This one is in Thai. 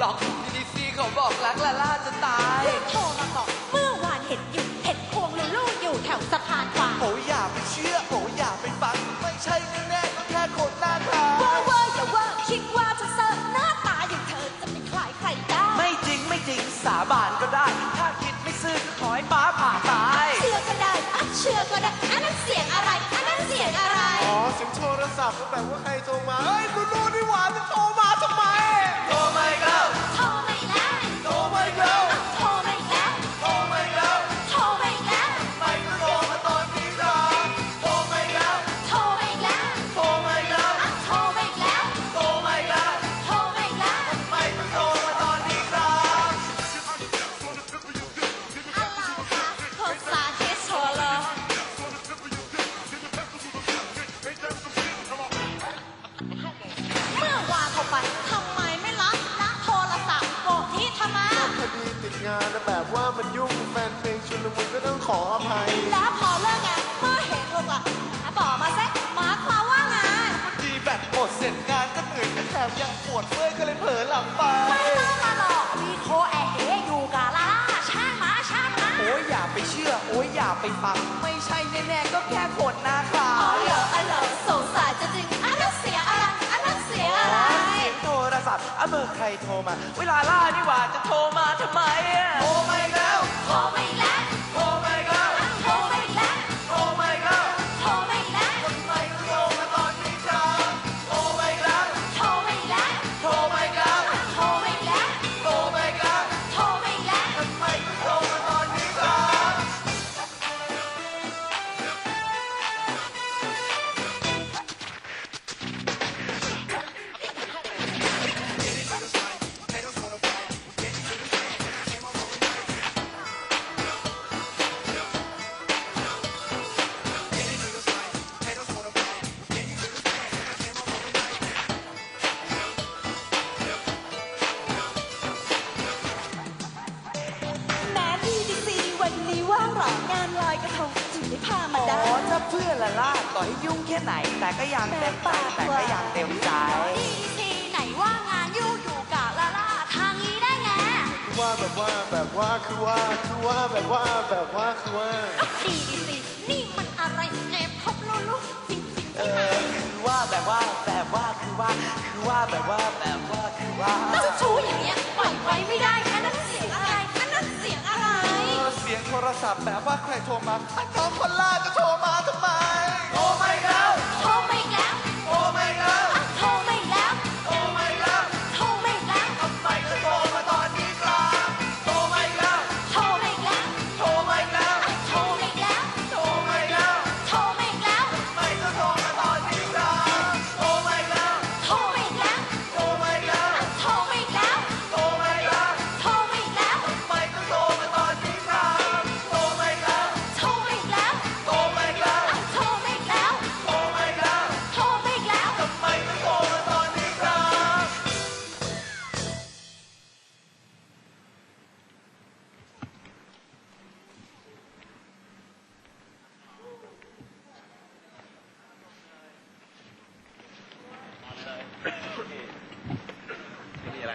หรอกดีซีเขาบอกรักลาล่าจะตายโทรมาบอกเมื่อวานเห็นอยู่เห็นควงลูลูอยู่แถวสะพานขวาโอ้ยอย่าไปเชื่อ โอ้ยอย่าไปฟัง ไม่ใช่แน่ๆก็แค่คนหน้าตาเวอร์เวอร์อย่าเวอร์คิดว่าจะเซอร์หน้าตาอย่างเธอจะไม่คล้ายใครได้ ไม่จริงไม่จริงสาบานก็ได้ ถ้าคิดไม่ซื่อก็ขอให้ฟ้าผ่าตาย เชื่อก็ได้อะเชื่อก็ได้อันนั้นเสียงอะไรอันนั้นเสียงอะไร อ๋อเสียงโทรศัพท์ก็แบบว่าใครโทรมา เฮ้ยลูลูนี่หว่าจะโทรมาทำไม ขออภัย แล้วพอเลิกงานเมื่อเห็นลูกอะบอกมาสิหมายความว่าไงดีแบตหมดเสร็จงานก็เหนื่อยแต่แถมยังปวดเมื่อยก็เลยเผลอหลับไปไม่ต้องมาหลอกมีโคแอเฮอยู่กาลาช่างมาช่างมาโอ้ยอย่าไปเชื่อ โอ้ยอย่าไปฟัง ไม่ใช่แน่ๆก็แค่คนหน้าขาวอ๋อเหรออ๋อเหรอสงสัยจะจริงอันนั้นเสียงอะไรอันนั้นเสียงอะไรเสียงโทรศัพท์อะเบอร์ใครโทรมา เวลาล่านี่หว่าจะโทรมาทำไมอะโทรมาอี เพื่อละล่าต่อให้ยุ่งแค่ไหน แต่ก็ยังเต็มใจแต่ก็ยังเต็มใจ ดีดีไหนว่างานยู่งอยู่กะละล่าทางนี้ได้ไงคือว่าแบบว่าแบบว่าคือว่าคือว่าแบบว่าแบบว่าคือว่าดีดีนี่มันอะไรแอบคบลูลูจริงจริงเออคือว่าแบบว่าแบบว่าคือว่าคือว่าแบบว่าแบบว่า รศัพท์แบบว่าใครโทรมาไอ้ท้องคนล่าจะโทรมาทำไม ไม่มีอะไร